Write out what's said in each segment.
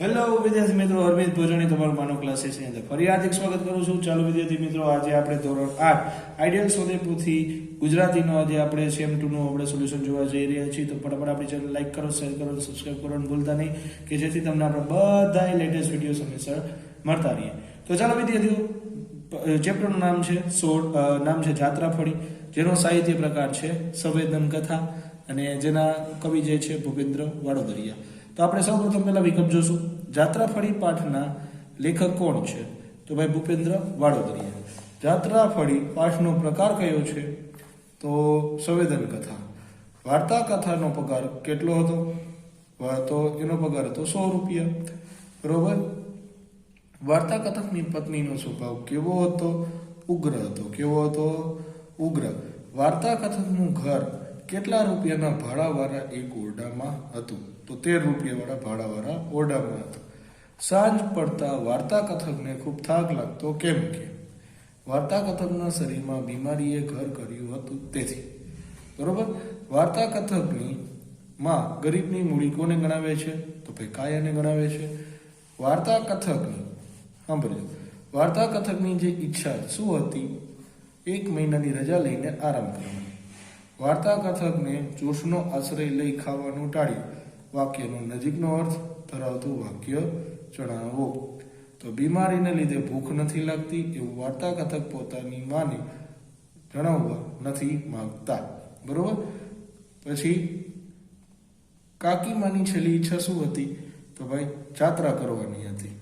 Hello વિદ્યાર્થી મિત્રો, અરવિંદ ભોજણી તમારું માનો ક્લાસીસની અંદર ફરી હાર્દિક સ્વાગત કરું છું. ચાલો, વિદ્યાર્થી મિત્રો, આજે આપણે ધોરણ આઠ આઈડિયલ સોદેપુરથી ગુજરાતીનો આજે આપણે સેમ ટુનું આપણે સોલ્યુશન જોવા જઈ રહ્યા છીએ. તો ફટાફટ આપણી ચેનલ લાઈક કરો શેર કરો સબસ્ક્રાઈબ કરો. ભૂલતા નહીં કે જેથી તમને આપણે બધા લેટેસ્ટ વીડિયો સમયસર મળતા રહીએ. તો ચાલો, વિદ્યાર્થીઓ ચેપ્ટરનું નામ છે સોળ નામ છે જાત્રાફળી. જેનો સાહિત્ય પ્રકાર છે સંવેદન કથા અને જેના કવિ જે છે ભૂપેન્દ્ર વાડોદરિયા. તો આપણે સૌપ્રથમ પહેલા વિકલ્પ જોશું. જાત્રાફળી પાઠના લેખક કોણ છે? તો ભાઈ ભૂપેન્દ્ર વાડોદરિયા. જાત્રાફળી પાઠનો પ્રકાર કયો છે? તો સંવેદન કથા. વાર્તા કથાનો પગાર કેટલો હતો? તો એનો પગાર હતો સો રૂપિયા. બરોબર? વાર્તા કથકની પત્નીનો સ્વભાવ કેવો હતો? ઉગ્ર હતો. કેવો હતો? ઉગ્ર. વાર્તા કથકનું ઘર કેટલા રૂપિયાના ભાડાવાળા એક ઓરડામાં હતું? તો તેર રૂપિયાવાળા ભાડાવાળા ઓરડામાં હતા. સાંજ પડતા વાર્તા કથકને ખૂબ થાક લાગતો કેમ કે? વાર્તા કથકના શરીરમાં બીમારીએ ઘર કર્યું હતું તેથી. બરોબર? વાર્તા કથકની માં ગરીબની મૂડી કોને ગણાવે છે? તો ભાઈ કાયાને ગણાવે છે. વાર્તા કથકની સાંભળજો. વાર્તા કથકની જે ઈચ્છા શું હતી? એક મહિનાની રજા લઈને આરામ કરવાની. વાર્તા કથકને જોશનો આશ્રય લઈ ખાવાનું ટાળ્યું. વાક્યનો નજીકનો અર્થ ધરાવતું વાક્ય જણાવો. તો બીમારીને લીધે ભૂખ નથી લાગતી એવું વાર્તા કથક પોતાની માને જણાવવા નથી માંગતા. બરોબર? પછી કાકીમાની છેલ્લી ઈચ્છા શું હતી? તો ભાઈ જાત્રા કરવાની હતી.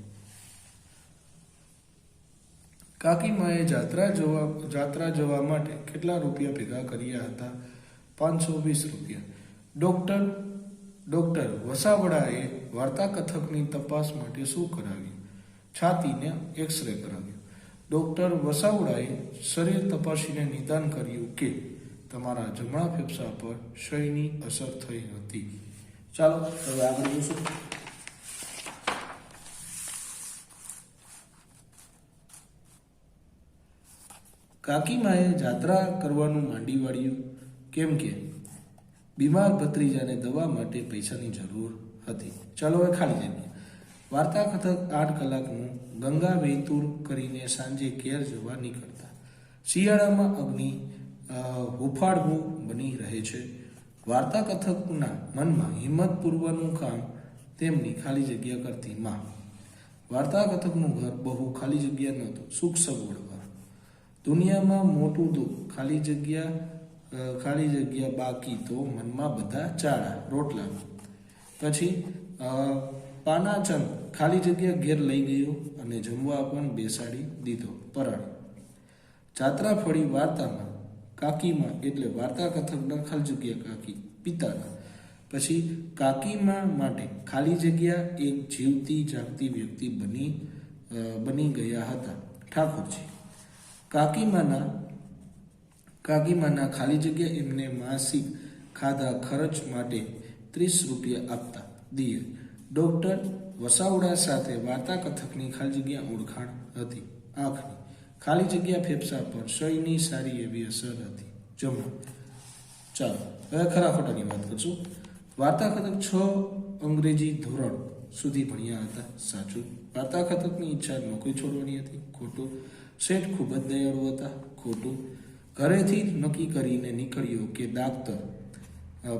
કાકીમાએ જાત્રા જવા જાત્રા જવા માટે કેટલા રૂપિયા ભેગા કર્યા હતા? પાંચસો વીસ રૂપિયા. ડોક્ટર ડોક્ટર વસાવડાએ વાર્તા કથકની તપાસ માટે શું કરાવ્યું? છાતીને એક્સરે કરાવ્યો. ડોક્ટર વસાવડાએ શરીર તપાસીને નિદાન કર્યું કે તમારા જમણા ફેફસા પર ક્ષયની અસર થઈ હતી. ચાલો, હવે આગળ જોઈશું કાકીમાએ જાત્રા કરવાનું માંડી વાળ્યું. કેમ કે બીમાર ભત્રીજાને દવા માટે પૈસાની જરૂર હતી. ચાલો હવે ખાલી જગ્યા. વાર્તા કથક આઠ કલાકનું ગંગા વેતુર કરીને સાંજે ઘેર જવા નીકળતા. શિયાળામાં અગ્નિ હુફાળવું બની રહે છે. વાર્તા કથકના મનમાં હિંમતપૂર્વકનું કામ તેમની ખાલી જગ્યા કરતી માં. વાર્તા કથકનું ઘર બહુ ખાલી જગ્યા નહોતું, સુખ સગવડવા. દુનિયામાં મોટું દુઃખ ખાલી જગ્યા ખાલી જગ્યા બાકી તો મનમાં બધા ચાળા, રોટલા. પછી પાનાચંદ ખાલી જગ્યા ઘેર લઈ ગયો અને જમવા પણ બેસાડી દીધો, પરાળ. જાત્રા ફળી વાર્તામાં, કાકીમાં એટલે વાર્તા કથકના ખાલી જગ્યા કાકી, પિતાના. પછી, કાકીમાં માટે ખાલી જગ્યા એક જીવતી જાગતી વ્યક્તિ બની બની ગયા હતા, ઠાકોરજી. કાકીમાના કાકીમાના ખાલી જગ્યા એમને માસિક ખાધા ખર્ચ માટે ત્રીસ રૂપિયા આપતા દિયે. ડૉક્ટર વસાવડા સાથે વાર્તા કથકની ખાલી જગ્યા ઓળખાણ હતી. આંખની ખાલી જગ્યા ફેફસા પર ક્ષયની સારી એવી અસર હતી. જમા ચાલો, હવે ખરા ખોટાની વાત કરશું. વાર્તા કથક છ અંગ્રેજી ધોરણ સુધી ભણ્યા હતા. સાચું. વાર્તા કથકની ઈચ્છા નોકરી છોડવાની હતી. ખોટું. શેઠ ખૂબ જ દયાળુ હતા. ખોટું. ઘરેથી જ નક્કી કરીને નીકળ્યો કે ડાક્ટર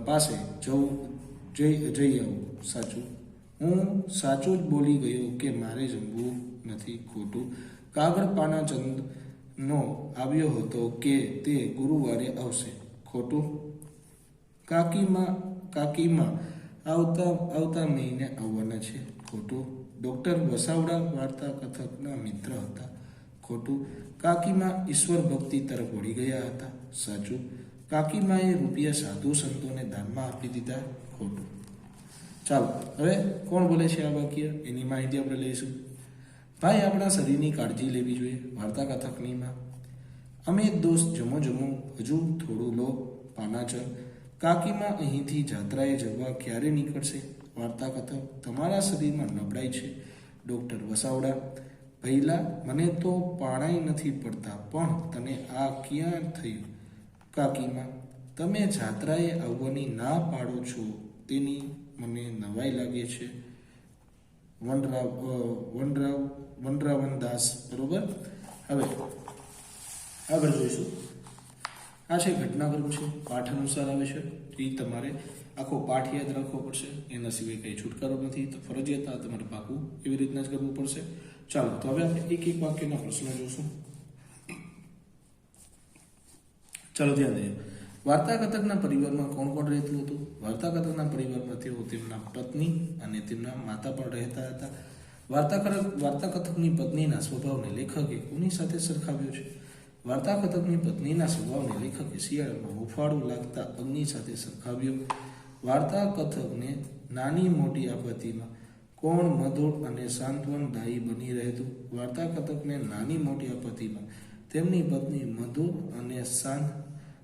પાસે જવું જઈ આવું. સાચું? હું સાચું જ બોલી ગયો કે મારે જમવું નથી ખોટું. કાગળ પાનાચંદનો આવ્યો હતો કે તે ગુરુવારે આવશે. ખોટું? કાકીમાં કાકીમાં આવતા આવતા મહિને આવવાના છે. ખોટું? ડૉક્ટર વસાવડા વાર્તા કથકના મિત્ર હતા. ખોટું કાકીમાં ઈશ્વર ભક્તિ તરફ વળી ગયા હતા. સાચું, કાકીમાએ રૂપિયા સાધુ સંતોને દાનમાં આપી દીધા ખોટું. ચાલો, હવે કોણ બોલે છે આ વાક્ય? એની માહિતી આપણે લઈશું. ભાઈ, આપણા શરીરની કાળજી લેવી જોઈએ વાર્તા કથકનીમાં અમે દોસ્ત જમો જમો, હજુ થોડું લો, પાનાચર. કાકીમાં અહીંથી જાત્રાએ જવા ક્યારે નીકળશે? વાર્તા કથક તમારા શરીરમાં નબળાઈ છે. ડૉક્ટર વસાવડા ભૈલા મને તો પાણાઈ નથી પડતા, પણ તને આ ક્યાં થયું? કાકીમાં, તમે જાત્રાએ આવવાની ના પાડો છો તેની મને નવાઈ લાગે છે. વનરાવ વનરાવ વનરાવન દાસ બરોબર? હવે, આગળ જોઈશું. આ છે ઘટનાક્રમ છે, પાઠ અનુસાર આવે છે. એ તમારે આખો પાઠ યાદ રાખવો પડશે. એના સિવાય કંઈ છુટકારો નથી, તો ફરજિયાત આ તમારે પાકું એવી રીતના જ કરવું પડશે. ચાલો તો હવે એક એક વાક્યના પ્રશ્નો જોશું ચાલો ધ્યાન દઈએ વાર્તા કથકના પરિવારમાં કોણ કોણ રહેતું હતું વાર્તા કથકના પરિવારમાં તેઓ તેમના પત્ની અને તેમના માતા પણ રહેતા હતા વાર્તાકથક વાર્તાકથકની વાર્તા કથકની પત્નીના સ્વભાવને લેખકે કોની સાથે સરખાવ્યો છે વાર્તા કથકની પત્નીના સ્વભાવને લેખકે શિયાળામાં હુફાળું લાગતા અગ્નિ સાથે સરખાવ્યો વાર્તા કથકને નાની મોટી આપત્તિમાં કોણ મધુર અને સાંત્વનદાયી બની રહેતું? વાર્તા કથકને નાની મોટી આપત્તિમાં તેમની પત્ની મધુર અને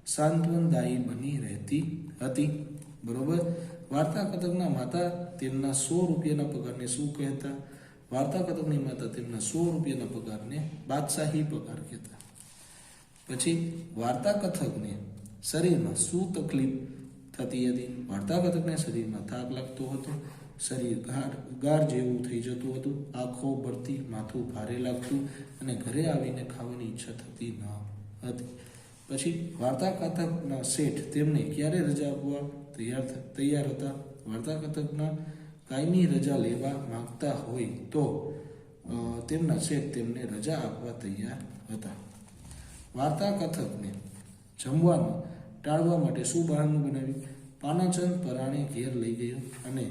સાંત્વનદાયી બની રહેતી હતી. બરોબર? વાર્તા કથકના માતા તેમના સો રૂપિયાના પગારને શું કહેતા? વાર્તા કથકની માતા તેમના સો રૂપિયાના પગારને બાદશાહી પગાર કહેતા. પછી વાર્તા કથકને શરીરમાં શું તકલીફ થતી હતી? વાર્તા કથકને શરીરમાં થાક લાગતો હતો. શરીર ગાઢ ગાર જેવું થઈ જતું હતું. આંખો ભરતી માથું ભારે લાગતું અને ઘરે આવીને ખાવાની ઈચ્છા થતી ન હતી. પછી વાર્તા કથકના શેઠ તેમને ક્યારે રજા આપવા તૈયાર તૈયાર હતા? વાર્તા કથકના કાયમી રજા લેવા માંગતા હોય તો તેમના શેઠ તેમને રજા આપવા તૈયાર હતા. વાર્તા કથકને જમવાનું ટાળવા માટે શું બહાનું બનાવ્યું? પાનાચંદ પરાણે ઘેર લઈ ગયો અને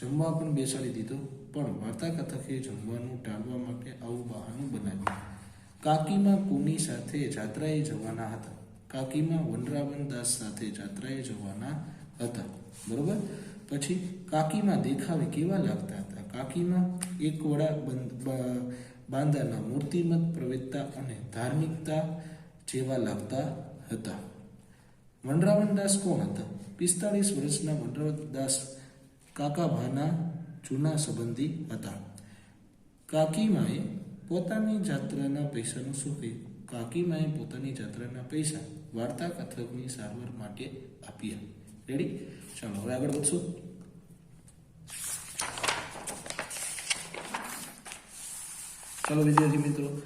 જમવા પણ બેસાડી દીધો, પણ વાર્તા કથકે જમવાનું ટાળવા માટે આવું બહાનું બનાવ્યું. કાકીમાં કુની સાથે જાત્રાએ જવાના હતા. કાકીમાં વનરાવન દાસ સાથે જાત્રાએ જવાના હતા. બરોબર? પછી કાકીમાં દેખાવે કેવા લાગતા હતા? કાકીમાં એક વડા બાંધાના મૂર્તિમત પ્રવેદતા અને ધાર્મિકતા જેવા લાગતા હતા. વનરાવન દાસ કોણ હતા? પિસ્તાળીસ વર્ષના વનરાવન દાસ કાકાભાના જૂના સંબંધી હતા. કાકીમાએ પોતાની જાત્રાના પૈસાનું શું કાકીમાએ પોતાની જાત્રાના પૈસા વાર્તા કથકની સારવાર માટે આપ્યા. રેડી ચાલો, હવે આગળ વધશું. ચાલો, વિદ્યાર્થી મિત્રો,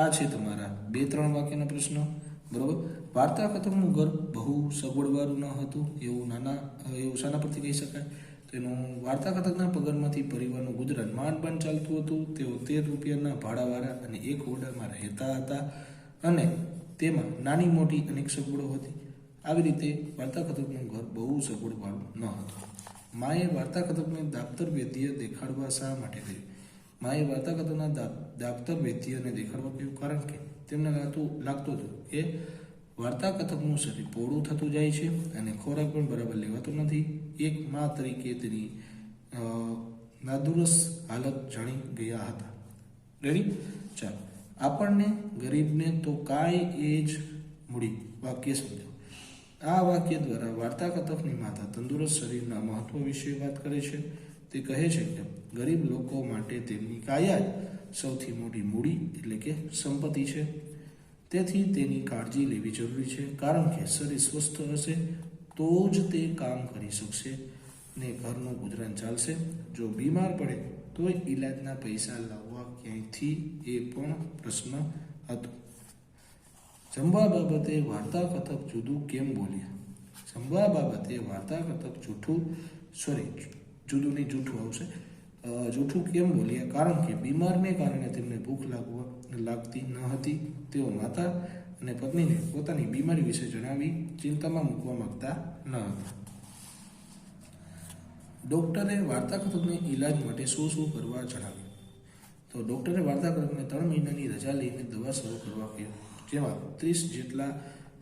આ છે તમારા બે ત્રણ વાક્યના પ્રશ્નો. બરોબર? વાર્તા કથકનું ઘર બહુ સગવડવાળું ન હતું, એવું નાના, એવું શાના પરથી કહી શકાય. તો એનું વાર્તા કથકના પગારમાંથી પરિવારનું ગુજરાન માંડ માંડ ચાલતું હતું. તેઓ તેર રૂપિયાના ભાડાવાળા અને એક ઓરડામાં રહેતા હતા અને તેમાં નાની મોટી અનેક સગવડો હતી. આવી રીતે વાર્તા કથકનું ઘર બહુ સગવડવાળું ન હતું. માએ વાર્તા કથકને દાપ્તર વૈદ્ય દેખાડવા શા માટે કહ્યું? માએ વાર્તા કથકના દા- દાપ્તર વૈદ્યને દેખાડવા કહ્યું કારણ કે તેમને લાગતું લાગતું હતું કે વાર્તા કથકનું શરીર પોળું થતું જાય છે અને ખોરાક પણ બરાબર લેવાતો નથી. એક મા તરીકે તેની નાદુરસ્ત હાલત જાણી ગયા હતા. રેડી ચાલો. આપણને ગરીબને તો કાંઈ એ જ મૂડી વાક્ય સમજો આ વાક્ય દ્વારા વાર્તા કથકની માતા તંદુરસ્ત શરીરના મહત્વ વિશે વાત કરે છે. તે કહે છે કે ગરીબ લોકો માટે તેમની કાયા સૌથી મોટી મૂડી એટલે કે સંપત્તિ છે. તેથી તેની કાળજી લેવી જરૂરી છે, કારણ કે શરીર સ્વસ્થ હશે તો જ તે કામ કરી શકશે ને ઘરનું ગુજરાન ચાલશે. જો બીમાર પડે તો ઈલાજના પૈસા લાવવા ક્યાંયથી એ પણ પ્રશ્ન હતો. જમવા બાબતે વાર્તા કથક જુદું કેમ બોલ્યા? જમવા બાબતે વાર્તા કથક જૂઠું સોરી જુદું નહીં, જૂઠું આવશે. જૂઠું કેમ બોલ્યા કારણ કે બીમારને કારણે તેમને ભૂખ લાગવા, લાગતી ન હતી. તેઓ માતા અને પત્નીને પોતાની બીમારી વિશે જણાવી ચિંતામાં મૂકવા માંગતા ન હતા. ડોક્ટરે વાર્તાકથકને ઈલાજ માટે શું શું કરવા જણાવ્યું? તો ડોક્ટરે વાર્તાકથકને ત્રણ મહિનાની રજા લઈને દવા શરૂ કરવા કહ્યું, જેમાં ત્રીસ જેટલા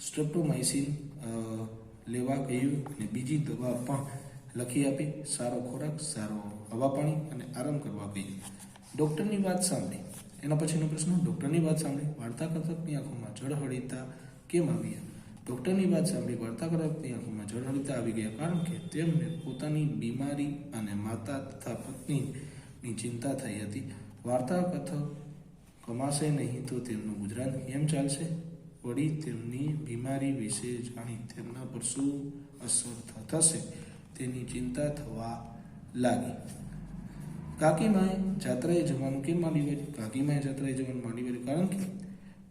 સ્ટ્રેપ્ટોમાઇસિન લેવા કહ્યું અને બીજી દવા પણ લખી આપી, સારો ખોરાક, સારો હવા પાણી અને આરામ કરવા આપી ડૉક્ટરની વાત સાંભળી. એના પછીનો પ્રશ્ન, ડૉક્ટરની વાત સાંભળી વાર્તાકથકની આંખોમાં જળહળીતા કેમ આવી ડૉક્ટરની વાત સાંભળી વાર્તાકથકની આંખોમાં જળહળીતા આવી ગયા કારણ કે તેમને પોતાની બીમારી અને માતા તથા પત્નીની ચિંતા થઈ હતી. વાર્તાકથક કમાશે નહીં તો તેમનું ગુજરાન કેમ ચાલશે? વળી તેમની બીમારી વિશે જાણી તેમના પર શું અસર થશે? તેની ચિંતા થવા લાગી. કાકીમાએ જાત્રાએ જવાનું કેમ માંડી વાળી કાકીમાએ જાત્રાએ જવાનું માંડી વાળી કારણ કે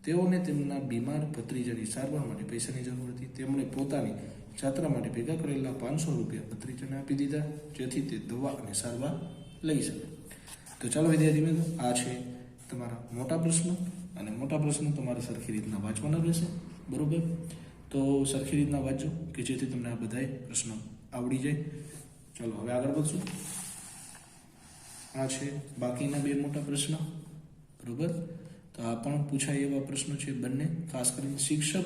તેઓને તેમના બીમાર ભત્રીજાની સારવાર માટે પૈસાની જરૂર હતી. તેમણે પોતાની જાત્રા માટે ભેગા કરેલા પાંચસો રૂપિયા ભત્રીજાને આપી દીધા, જેથી તે દવા અને સારવાર લઈ શકે. તો ચાલો વિદ્યાર્થી મિત્રો, આ છે તમારા મોટા પ્રશ્નો અને મોટા પ્રશ્નો તમારે સરખી રીતના વાંચવાના રહેશે. બરાબર? તો સરખી રીતના વાંચો કે જેથી તમને આ બધાય પ્રશ્નો આવડી જાય. ચાલો, હવે આગળ વધશું. આ છે બાકીના બે મોટા પ્રશ્ન. બરોબર? તો આ પણ પૂછાય એવા પ્રશ્નો છે બંને. ખાસ કરીને શિક્ષક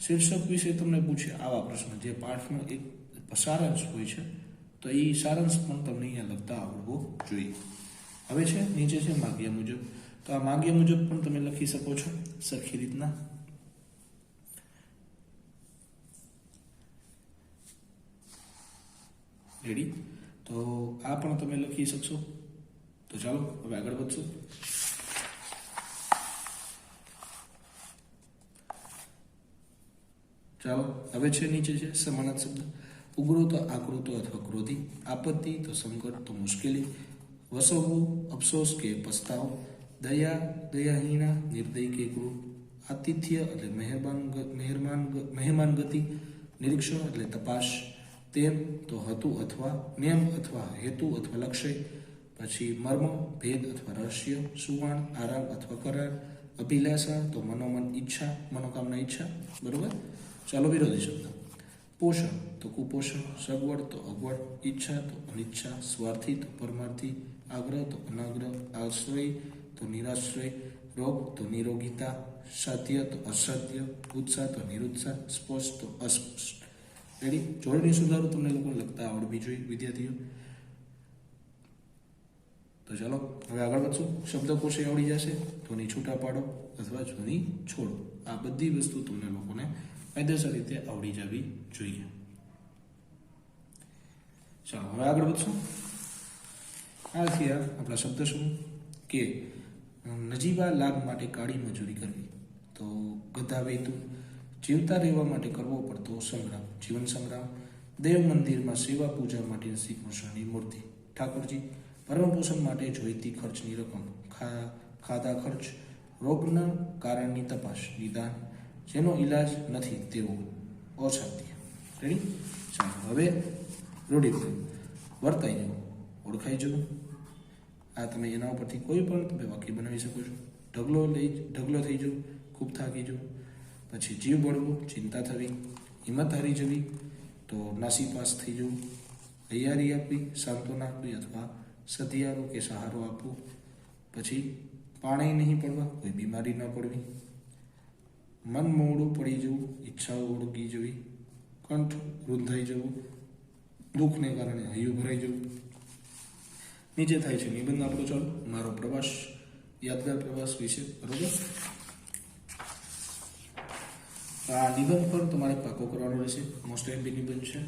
શીર્ષક વિશે તમને પૂછે આવા પ્રશ્નો. જે પાઠનો એક સારાંશ હોય છે, તો એ સારાંશ પણ તમને અહીંયા લખતા આવડવો જોઈએ. હવે છે, નીચે છે માગ્યા મુજબ. તો આ માગ્યા મુજબ પણ તમે લખી શકો છો સરખી રીતના. રેડી? તો આ પણ તમે લખી શકશો. તો ચાલો, હવે આગળ વધશું. ચાલો, હવે છે નીચે છે, સમાનાર્થ શબ્દ. ઉગ્રો તો આકૃતો અથવા ક્રોધી, આપત્તિ તો સંકટ તો મુશ્કેલી. વસવવું અફસોસ કે પસ્તાવો. દયા દયાહીણા નિર્દય કે ક્રૂર. આતિથ્ય એટલે મહેરબાન મહેરમાન મહેમાન ગતિ નિરીક્ષણ એટલે તપાસ. તેમ તો હતું અથવા નેમ અથવા હેતુ અથવા લક્ષ્ય, પછી મર્મ, ભેદ અથવા રહસ્ય, સુવર્ણ, આરામ અથવા કરાર, અભિલાષા તો મનોમન ઈચ્છા, મનોકામના ઈચ્છા, બરોબર? ચાલો વિરોધી શબ્દ. પોષણ તો કુપોષણ, સગવડ તો અગવડ, ઈચ્છા તો અનિચ્છા, સ્વાર્થી તો પરમાર્થી, આગ્રહ તો અનાગ્રહ, આશ્રય તો નિરાશ્રય, રોગ તો નિરોગીતા, સાધ્ય તો અસાધ્ય, ઉત્સાહ તો નિરુત્સાહ, સ્પષ્ટ તો અસ્પષ્ટ. રેડી જોડણી સુધારો તમને લોકોને લગતા આવડવી જોઈએ વિદ્યાર્થીઓ. તો ચાલો, હવે આગળ વધશું. શબ્દકોશે આવડી જશે. ધ્વનિ છૂટા પાડો અથવા ધ્વનિ છોડો. આ બધી વસ્તુ તમને લોકોને કાયદેસર રીતે આવડી જવી જોઈએ. ચાલો, હવે આગળ વધશું. આ થયા આપણા શબ્દ શું? કે નજીવા લાભ માટે કાળી મજૂરી કરવી. તો ગધા વેતું જીવતા રહેવા માટે કરવો પડતો સંગ્રામ જીવન સંગ્રામ દેવ મંદિરમાં સેવા પૂજા માટે શ્રી કૃષ્ણની મૂર્તિ. ઠાકોરજી ભરણપોષણ માટે જોઈતી ખર્ચની રકમ ખાધા ખર્ચ, રોગના કારણની તપાસ, નિદાન, જેનો ઈલાજ નથી તેવો અસાધ્ય. રેડી ચાલો, હવે રૂઢિપ્રયોગ વર્તાઈ જવું ઓળખાઈ જવું આ તમે એના ઉપરથી કોઈ પણ તમે વાક્ય બનાવી શકો છો. ઢગલો લઈ, ઢગલો થઈ જવું ખૂબ થાકી જવું પછી જીવ બળવું, ચિંતા થવી, હિંમત હારી જવી, તો નાસીપાસ થઈ જવું, તૈયારી આપવી, સાંત્વના આપવી અથવા સધિયારો કે સહારો આપવો. પછી પાણી નહીં પડવા, કોઈ બીમારી ન પડવી. મન મોડું પડી જવું, ઈચ્છાઓ ઓળગી જવી, કંઠ રૂંધાઈ જવું, દુઃખને કારણે હૈયું ભરાઈ જવું. નીચે થાય છે નિબંધ આપણો ચાલો. મારો પ્રવાસ, યાદગાર પ્રવાસ વિશે, બરોબર? આ નિબંધ પર તમારે પાકો કરવાનો રહેશે. મોસ્ટ એમ્પી નિબંધ છે.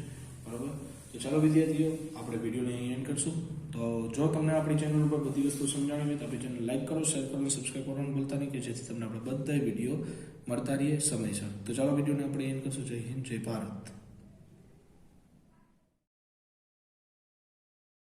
બરાબર? તો ચાલો વિદ્યાર્થીઓ, આપણે વિડીયોને અહીં એન્ડ કરશું. તો જો તમને આપણી ચેનલ ઉપર બધી વસ્તુ સમજાવી હોય તો આપણી ચેનલ લાઈક કરો શેર કરો અને સબસ્ક્રાઈબ કરવાનું ભૂલતા નહીં, કે જેથી તમને આપણે બધા વીડિયો મળતા રહીએ સમયસર. તો ચાલો વિડીયોને આપણે એન્ડ કરશું. જય હિન્દ, જય ભારત.